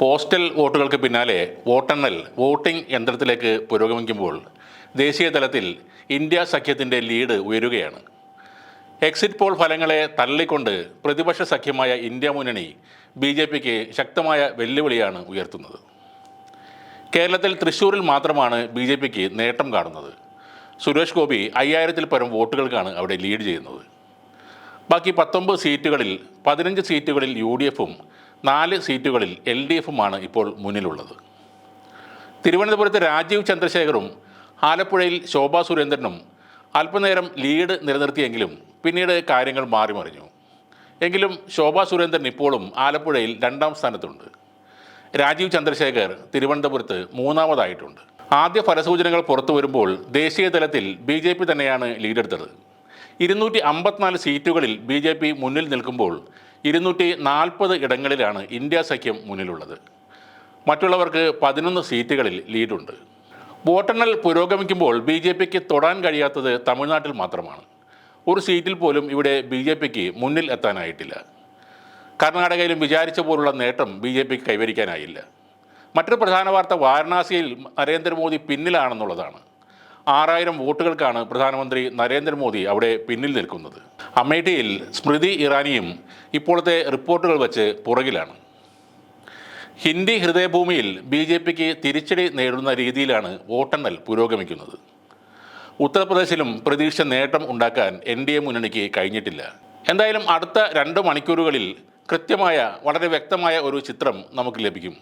Postal വോട്ടുകൾക്ക് പിന്നാലെ വോട്ടെണ്ണൽ വോട്ടിംഗ് യന്ത്രത്തിലേക്ക് പുരോഗമിക്കുമ്പോൾ ദേശീയ തലത്തിൽ ഇന്ത്യ സഖ്യത്തിന്റെ ലീഡ് ഉയരുകയാണ്. എക്സിറ്റ് പോൾ ഫലങ്ങളെ തള്ളിക്കൊണ്ട് പ്രതിപക്ഷ സഖ്യമായ ഇന്ത്യ മുന്നണി ബി ജെ പിക്ക് ശക്തമായ വെല്ലുവിളിയാണ് ഉയർത്തുന്നത്. കേരളത്തിൽ തൃശ്ശൂരിൽ മാത്രമാണ് ബി ജെ പിക്ക് നേട്ടം കാണുന്നത്. സുരേഷ് ഗോപി അയ്യായിരത്തിൽ പരം വോട്ടുകൾക്കാണ് അവിടെ ലീഡ് ചെയ്യുന്നത്. ബാക്കി പത്തൊമ്പത് സീറ്റുകളിൽ പതിനഞ്ച് സീറ്റുകളിൽ യു ഡി എഫും നാല് സീറ്റുകളിൽ എൽ ഡി എഫുമാണ് ഇപ്പോൾ മുന്നിലുള്ളത്. തിരുവനന്തപുരത്ത് രാജീവ് ചന്ദ്രശേഖറും ആലപ്പുഴയിൽ ശോഭാ സുരേന്ദ്രനും അല്പനേരം ലീഡ് നിലനിർത്തിയെങ്കിലും പിന്നീട് കാര്യങ്ങൾ മാറിമറിഞ്ഞു. എങ്കിലും ശോഭാ സുരേന്ദ്രൻ ഇപ്പോഴും ആലപ്പുഴയിൽ രണ്ടാം സ്ഥാനത്തുണ്ട്. രാജീവ് ചന്ദ്രശേഖർ തിരുവനന്തപുരത്ത് മൂന്നാമതായിട്ടുണ്ട്. ആദ്യ ഫലസൂചനകൾ പുറത്തു വരുമ്പോൾ ദേശീയ തലത്തിൽ ബി ജെ പി തന്നെയാണ് ലീഡെടുത്തത്. ഇരുന്നൂറ്റി അമ്പത്തിനാല് സീറ്റുകളിൽ ബി ജെ പി മുന്നിൽ നിൽക്കുമ്പോൾ ഇരുന്നൂറ്റി നാൽപ്പത് ഇടങ്ങളിലാണ് ഇന്ത്യ സഖ്യം മുന്നിലുള്ളത്. മറ്റുള്ളവർക്ക് പതിനൊന്ന് സീറ്റുകളിൽ ലീഡുണ്ട്. വോട്ടെണ്ണൽ പുരോഗമിക്കുമ്പോൾ ബി ജെ പിക്ക് തൊടാൻ കഴിയാത്തത് തമിഴ്നാട്ടിൽ മാത്രമാണ്. ഒരു സീറ്റിൽ പോലും ഇവിടെ ബി ജെ പിക്ക് മുന്നിൽ എത്താനായിട്ടില്ല. കർണാടകയിലും വിചാരിച്ച പോലുള്ള നേട്ടം ബി ജെ പിക്ക് കൈവരിക്കാനായില്ല. മറ്റൊരു പ്രധാന വാർത്ത വാരണാസിയിൽ നരേന്ദ്രമോദി പിന്നിലാണെന്നുള്ളതാണ്. ആറായിരം വോട്ടുകൾക്കാണ് പ്രധാനമന്ത്രി നരേന്ദ്രമോദി അവിടെ പിന്നിൽ നിൽക്കുന്നത്. അമേഠിയിൽ സ്മൃതി ഇറാനിയും ഇപ്പോഴത്തെ റിപ്പോർട്ടുകൾ വച്ച് പുറകിലാണ്. ഹിന്ദി ഹൃദയഭൂമിയിൽ ബി ജെ പിക്ക് തിരിച്ചടി നേടുന്ന രീതിയിലാണ് വോട്ടെണ്ണൽ പുരോഗമിക്കുന്നത്. ഉത്തർപ്രദേശിലും പ്രതീക്ഷ നേട്ടം ഉണ്ടാക്കാൻ എൻ ഡി എ മുന്നണിക്ക് കഴിഞ്ഞിട്ടില്ല. എന്തായാലും അടുത്ത രണ്ട് മണിക്കൂറുകളിൽ കൃത്യമായ വളരെ വ്യക്തമായ ഒരു ചിത്രം നമുക്ക് ലഭിക്കും.